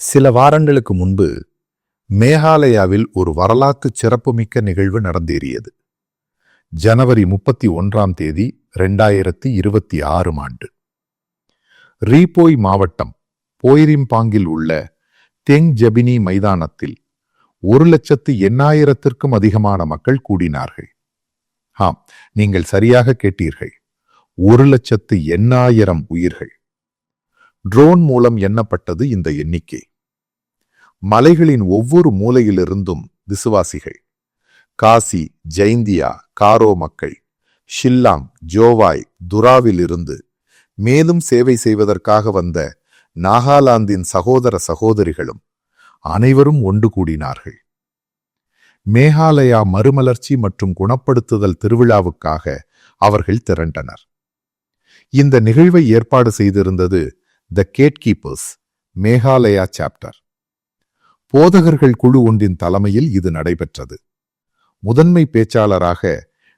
சில வாரங்களுக்கு முன்பு மேகாலயாவில் ஒரு வரலாற்று சிறப்புமிக்க நிகழ்வு நடந்தேறியது. ஜனவரி முப்பத்தி ஒன்றாம் தேதி ரெண்டாயிரத்தி இருபத்தி ஆறும் ஆண்டு. ரீபோய் மாவட்டம் போய்ரிம்பாங்கில் உள்ள தெங் ஜபினி மைதானத்தில் ஒரு லட்சத்து எண்ணாயிரத்திற்கும் அதிகமான மக்கள் கூடினார்கள். ஆம் நீங்கள் சரியாக கேட்டீர்கள். ஒரு லட்சத்து எண்ணாயிரம் உயிர்கள். ட்ரோன் மூலம் எண்ணப்பட்டது இந்த எண்ணிக்கை. மலைகளின் ஒவ்வொரு மூலையிலிருந்தும் விசுவாசிகள் காசி ஜெயந்தியா காரோ மக்கள் ஷில்லாங் ஜோவாய் துராவிலிருந்து மேலும் சேவை செய்வதற்காக வந்த நாகாலாந்தின் சகோதர சகோதரிகளும் அனைவரும் ஒன்று கூடினார்கள். மேகாலயா மறுமலர்ச்சி மற்றும் குணப்படுத்துதல் திருவிழாவுக்காக அவர்கள் திரண்டனர். இந்த நிகழ்வை ஏற்பாடு செய்திருந்தது the gate keepers Meghalaya chapter. போதகர்கள் குழு ஒன்றின் தலைமையில் இது நடைபெற்றது. முதன்மை பேச்சாளராக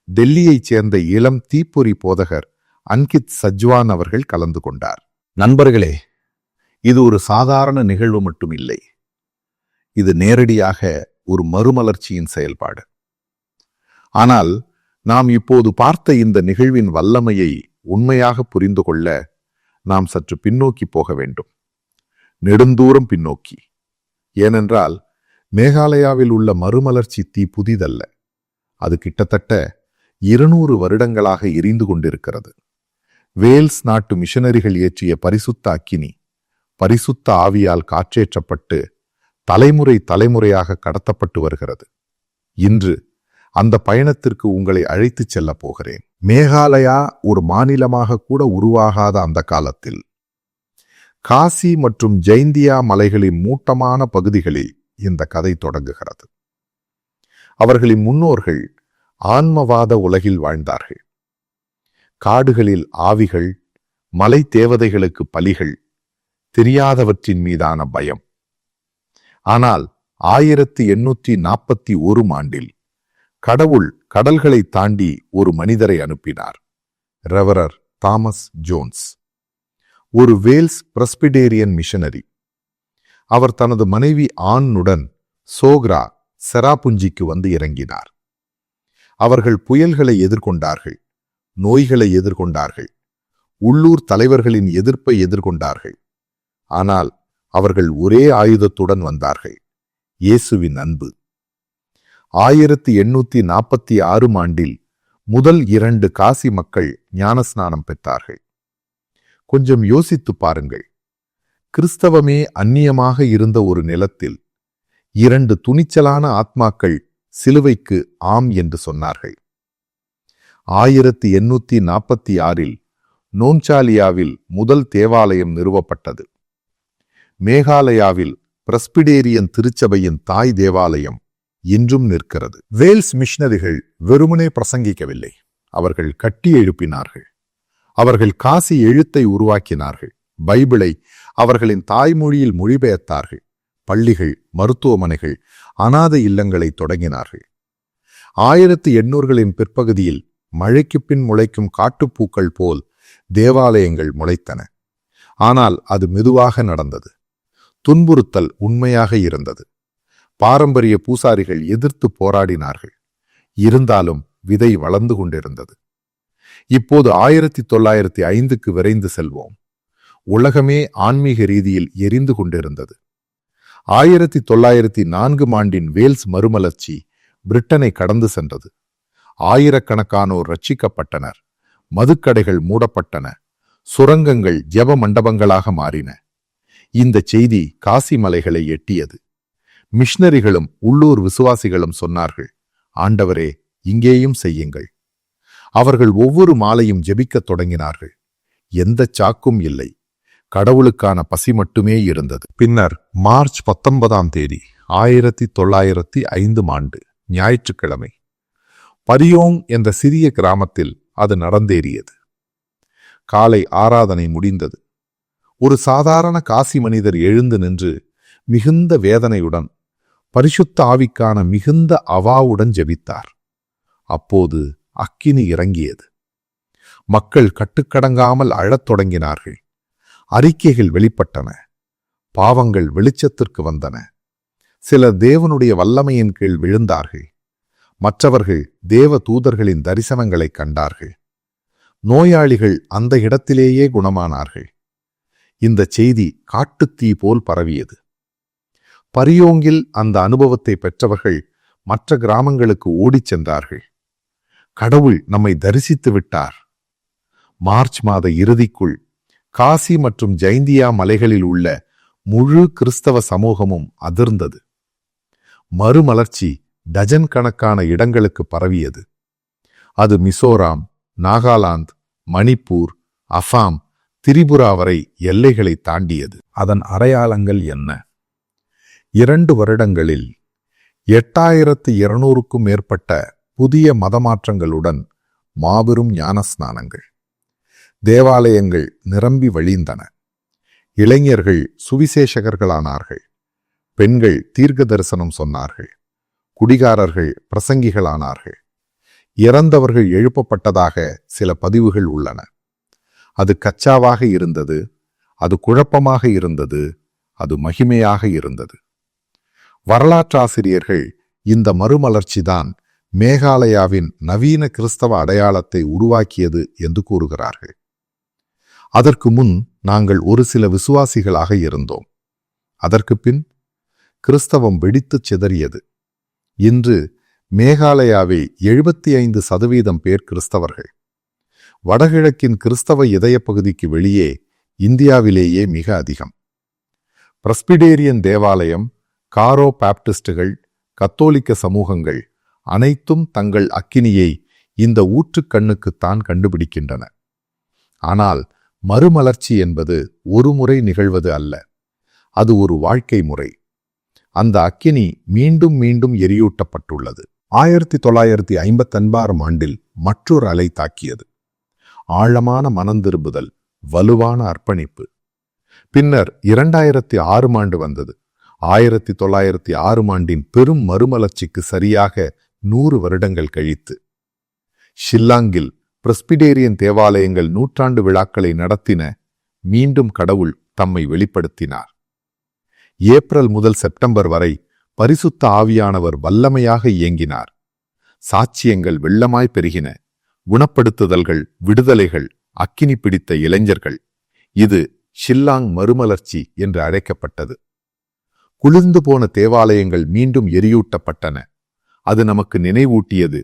டெல்லியைச் சேர்ந்த இளம் தீப்பொறி போதகர் அன்கித் சஜ்வான் அவர்கள் கலந்து கொண்டார். நண்பர்களே இது ஒரு சாதாரண நிகழ்வு மட்டும் இல்லை இது நேரடியாக ஒரு மறுமலர்ச்சியின் செயல்பாடு. ஆனால் நாம் இப்போது பார்த்த இந்த நிகழ்வின் வல்லமையை உண்மையாக புரிந்து கொள்ள நாம் சற்று பின்னோக்கி போக வேண்டும். நெடுந்தூரம் பின்னோக்கி. ஏனென்றால் மேகாலயாவில் உள்ள மறுமலர்ச்சி தீ புதிதல்ல. அது கிட்டத்தட்ட இருநூறு வருடங்களாக எரிந்து கொண்டிருக்கிறது. வேல்ஸ் நாட்டு மிஷனரிகள் இயற்றிய பரிசுத்த அக்கினி பரிசுத்த ஆவியால் காற்றேற்றப்பட்டு தலைமுறை தலைமுறையாக கடத்தப்பட்டு வருகிறது. இன்று அந்த பயணத்திற்கு உங்களை அழைத்துச் செல்லப் போகிறேன். மேகாலயா ஒரு மாநிலமாக கூட உருவாகாத அந்த காலத்தில். காசி மற்றும் ஜெயந்தியா மலைகளின் மூட்டமான பகுதிகளில் இந்த கதை தொடங்குகிறது. அவர்களின் முன்னோர்கள் ஆன்மவாத உலகில் வாழ்ந்தார்கள். காடுகளில் ஆவிகள் மலை தேவதைகளுக்கு பலிகள் தெரியாதவற்றின் மீதான பயம். ஆனால் ஆயிரத்தி எண்ணூற்றி நாற்பத்தி ஒரு ஆண்டில் கடவுள் கடல்களை தாண்டி ஒரு மனிதரை அனுப்பினார். ரெவரர் தாமஸ் ஜோன்ஸ். ஒரு வேல்ஸ் பிரஸ்பிடேரியன் மிஷனரி. அவர் தனது மனைவி ஆணுடன் சோக்ரா செராபுஞ்சிக்கு வந்து இறங்கினார். அவர்கள் புயல்களை எதிர்கொண்டார்கள் நோய்களை எதிர்கொண்டார்கள் உள்ளூர் தலைவர்களின் எதிர்ப்பை எதிர்கொண்டார்கள். ஆனால் அவர்கள் ஒரே ஆயுதத்துடன் வந்தார்கள். இயேசுவின் அன்பு. ஆயிரத்தி எண்ணூத்தி நாற்பத்தி ஆறும் ஆண்டில் முதல் இரண்டு காசி மக்கள் ஞானஸ்நானம் பெற்றார்கள். கொஞ்சம் யோசித்து பாருங்கள். கிறிஸ்தவமே அந்நியமாக இருந்த ஒரு நிலத்தில் இரண்டு துணிச்சலான ஆத்மாக்கள் சிலுவைக்கு ஆம் என்று சொன்னார்கள். ஆயிரத்தி எண்ணூத்தி நாற்பத்தி ஆறில் நோன்சாலியாவில் முதல் தேவாலயம் நிறுவப்பட்டது. மேகாலயாவில் பிரஸ்பிடேரியன் திருச்சபையின் தாய் தேவாலயம் இன்றும் நிற்கிறது. வேல்ஸ் மிஷினரிகள் வெறுமனே பிரசங்கிக்கவில்லை. அவர்கள் கட்டி எழுப்பினார்கள். அவர்கள் காசி எழுத்தை உருவாக்கினார்கள். பைபிளை அவர்களின் தாய்மொழியில் மொழிபெயர்த்தார்கள். பள்ளிகள் மருத்துவமனைகள் அனாதை இல்லங்களை தொடங்கினார்கள். ஆயிரத்தி எண்ணூறுகளின் பிற்பகுதியில் மழைக்கு பின் முளைக்கும் காட்டுப்பூக்கள் போல் தேவாலயங்கள் முளைத்தன. ஆனால் அது மெதுவாக நடந்தது. துன்புறுத்தல் உண்மையாக இருந்தது. பாரம்பரிய பூசாரிகள் எதிர்த்து போராடினார்கள். இருந்தாலும் விதை வளர்ந்து கொண்டிருந்தது. இப்போது ஆயிரத்தி தொள்ளாயிரத்தி ஐந்துக்கு விரைந்து செல்வோம். உலகமே ஆன்மீக ரீதியில் எரிந்து கொண்டிருந்தது. ஆயிரத்தி தொள்ளாயிரத்தி நான்கு ஆண்டின் வேல்ஸ் மறுமலர்ச்சி பிரிட்டனை கடந்து சென்றது. ஆயிரக்கணக்கானோர் ரட்சிக்கப்பட்டனர். மதுக்கடைகள் மூடப்பட்டன. சுரங்கங்கள் ஜெப மண்டபங்களாக மாறின. இந்த செய்தி காசி மலைகளை எட்டியது. மிஷனரிகளும் உள்ளூர் விசுவாசிகளும் சொன்னார்கள் ஆண்டவரே இங்கேயும் செய்யுங்கள். அவர்கள் ஒவ்வொரு மாலையும் ஜெபிக்கத் தொடங்கினார்கள். எந்த சாக்கும் இல்லை. கடவுளுக்கான பசி மட்டுமே இருந்தது. பின்னர் மார்ச் பத்தொன்பதாம் தேதி ஆயிரத்தி தொள்ளாயிரத்தி ஐந்து ஆண்டு ஞாயிற்றுக்கிழமை பரியோங் என்ற சிறிய கிராமத்தில் அது நடந்தேறியது. காலை ஆராதனை முடிந்தது. ஒரு சாதாரண காசி மனிதர் எழுந்து நின்று மிகுந்த வேதனையுடன் பரிசுத்த ஆவிக்கான மிகுந்த அவாவுடன் ஜெபித்தார். அப்போது அக்கினி இறங்கியது. மக்கள் கட்டுக்கடங்காமல் அழத் தொடங்கினார்கள். அறிக்கைகள் வெளிப்பட்டன. பாவங்கள் வெளிச்சத்திற்கு வந்தன. சிலர் தேவனுடைய வல்லமையின் கீழ் விழுந்தார்கள். மற்றவர்கள் தேவ தூதர்களின் தரிசனங்களைக் கண்டார்கள். நோயாளிகள் அந்த இடத்திலேயே குணமானார்கள். இந்த செய்தி காட்டுத்தீ போல் பரவியது. பரியோங்கில் அந்த அனுபவத்தை பெற்றவர்கள் மற்ற கிராமங்களுக்கு ஓடிச் சென்றார்கள். கடவுள் நம்மை தரிசித்து விட்டார். மார்ச் மாத இறுதிக்குள் காசி மற்றும் ஜெயந்தியா மலைகளில் உள்ள முழு கிறிஸ்தவ சமூகமும் அதிர்ந்தது. மறுமலர்ச்சி டஜன் கணக்கான இடங்களுக்கு பரவியது. அது மிசோராம் நாகாலாந்து மணிப்பூர் அசாம் திரிபுரா வரை எல்லைகளை தாண்டியது. அதன் அடையாளங்கள் என்ன? இரண்டு வருடங்களில் எட்டாயிரத்து இருநூறுக்கும் மேற்பட்ட புதிய மதமாற்றங்களுடன் மாபெரும் ஞானஸ்நானங்கள் தேவாலயங்கள் நிரம்பி வழிந்தன. இளைஞர்கள் சுவிசேஷகர்களானார்கள். பெண்கள் தீர்க்க தரிசனம் சொன்னார்கள். குடிகாரர்கள் பிரசங்கிகளானார்கள். இறந்தவர்கள் எழுப்பப்பட்டதாக சில பதிவுகள் உள்ளன. அது கச்சாவாக இருந்தது அது குழப்பமாக இருந்தது அது மகிமையாக இருந்தது. வரலாற்றாசிரியர்கள் இந்த மறுமலர்ச்சிதான் மேகாலயாவின் நவீன கிறிஸ்தவ அடையாளத்தை உருவாக்கியது என்று கூறுகிறார்கள். அதற்கு முன் நாங்கள் ஒரு சில விசுவாசிகளாக இருந்தோம். அதற்கு பின் கிறிஸ்தவம் வெடித்துச் சிதறியது. இன்று மேகாலயாவில் எழுபத்தி ஐந்து சதவீதம் பேர் கிறிஸ்தவர்கள். வடகிழக்கின் கிறிஸ்தவ இதய பகுதிக்கு வெளியே இந்தியாவிலேயே மிக அதிகம். பிரஸ்பிடேரியன் தேவாலயம் காரோ பாப்டிஸ்டுகள் கத்தோலிக்க சமூகங்கள் அனைத்தும் தங்கள் அக்கினியை இந்த ஊற்றுக்கண்ணுக்குத்தான் கண்டுபிடிக்கின்றன. ஆனால் மறுமலர்ச்சி என்பது ஒரு முறை நிகழ்வது அல்ல. அது ஒரு வாழ்க்கை முறை. அந்த அக்கினி மீண்டும் மீண்டும் எரியூட்டப்பட்டுள்ளது. ஆயிரத்தி தொள்ளாயிரத்தி ஐம்பத்தொன்பாறாம் ஆண்டில் மற்றொரு அலை தாக்கியது. ஆழமான மனந்திரும்புதல் வலுவான அர்ப்பணிப்பு. பின்னர் இரண்டாயிரத்தி ஆறு ஆண்டு வந்தது. ஆயிரத்தி தொள்ளாயிரத்தி ஆறு ஆண்டின் பெரும் மறுமலர்ச்சிக்கு சரியாக நூறு வருடங்கள் கழித்து. ஷில்லாங்கில் பிரஸ்பிடேரியன் தேவாலயங்கள் நூற்றாண்டு விழாக்களை நடத்தின மீண்டும் கடவுள் தம்மை வெளிப்படுத்தினார். ஏப்ரல் முதல் செப்டம்பர் வரை பரிசுத்த ஆவியானவர் வல்லமையாக இயங்கினார். சாட்சியங்கள் வெள்ளமாய் பெருகின. குணப்படுத்துதல்கள் விடுதலைகள் அக்கினி பிடித்த இளைஞர்கள். இது ஷில்லாங் மறுமலர்ச்சி என்று அழைக்கப்பட்டது. குளிர்ந்து போன தேவாலயங்கள் மீண்டும் எரியூட்டப்பட்டன. அது நமக்கு நினைவூட்டியது.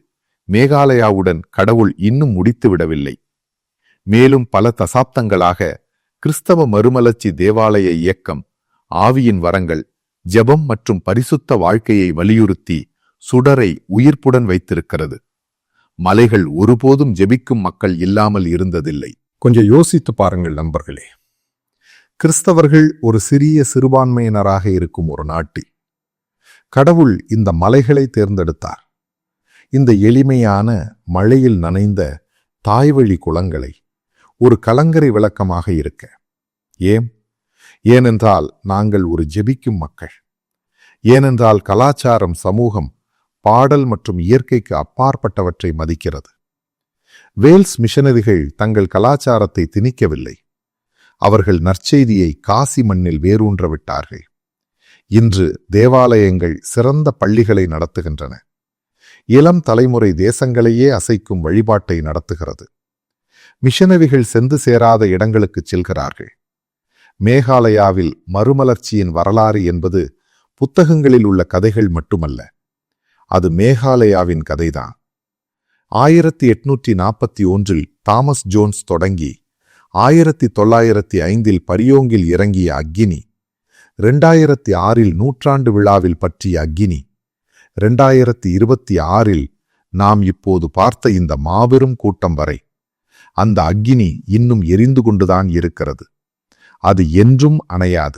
மேகாலயாவுடன் கடவுள் இன்னும் முடித்து விடவில்லை. மேலும் பல தசாப்தங்களாக கிறிஸ்தவ மறுமலர்ச்சி தேவாலய இயக்கம் ஆவியின் வரங்கள் ஜெபம் மற்றும் பரிசுத்த வாழ்க்கையை வலியுறுத்தி சுடரை உயிர்ப்புடன் வைத்திருக்கிறது. மலைகள் ஒருபோதும் ஜெபிக்கும் மக்கள் இல்லாமல் இருந்ததில்லை. கொஞ்சம் யோசித்து பாருங்கள் நண்பர்களே. கிறிஸ்தவர்கள் ஒரு சிறிய சிறுபான்மையினராக இருக்கும் ஒரு நாட்டில் கடவுள் இந்த மலைகளை தேர்ந்தெடுத்தார். இந்த எளிமையான மழையில் நனைந்த தாய்வழி குளங்களை ஒரு கலங்கரை விளக்கமாக இருக்க. ஏன்? ஏனென்றால் நாங்கள் ஒரு ஜெபிக்கும் மக்கள். ஏனென்றால் கலாச்சாரம் சமூகம் பாடல் மற்றும் இயற்கைக்கு அப்பாற்பட்டவற்றை மதிக்கிறது. வேல்ஸ் மிஷனரிகள் தங்கள் கலாச்சாரத்தை திணிக்கவில்லை. அவர்கள் நற்செய்தியை காசி மண்ணில் வேரூன்ற விட்டார்கள். இன்று தேவாலயங்கள் சிறந்த பள்ளிகளை நடத்துகின்றன. இளம் தலைமுறை தேசங்களையே அசைக்கும் வழிபாட்டை நடத்துகிறது. மிஷனரிகள் சென்று சேராத இடங்களுக்கு செல்கிறார்கள். மேகாலயாவில் மறுமலர்ச்சியின் வரலாறு என்பது புத்தகங்களில் உள்ள கதைகள் மட்டுமல்ல அது மேகாலயாவின் கதைதான். ஆயிரத்தி எட்நூற்றி நாற்பத்தி ஒன்றில் தாமஸ் ஜோன்ஸ் தொடங்கி ஆயிரத்தி தொள்ளாயிரத்தி ஐந்தில் பரியோங்கில் இறங்கிய அக்கினி ரெண்டாயிரத்தி ஆறில் நூற்றாண்டு விழாவில் பற்றிய அக்கினி ரெண்டாயிரத்தி இருபத்தி ஆறில் நாம் இப்போது பார்த்த இந்த மாபெரும் கூட்டம் வரை அந்த அக்கினி இன்னும் எரிந்து கொண்டுதான் இருக்கிறது. அது என்றும் அணையாது.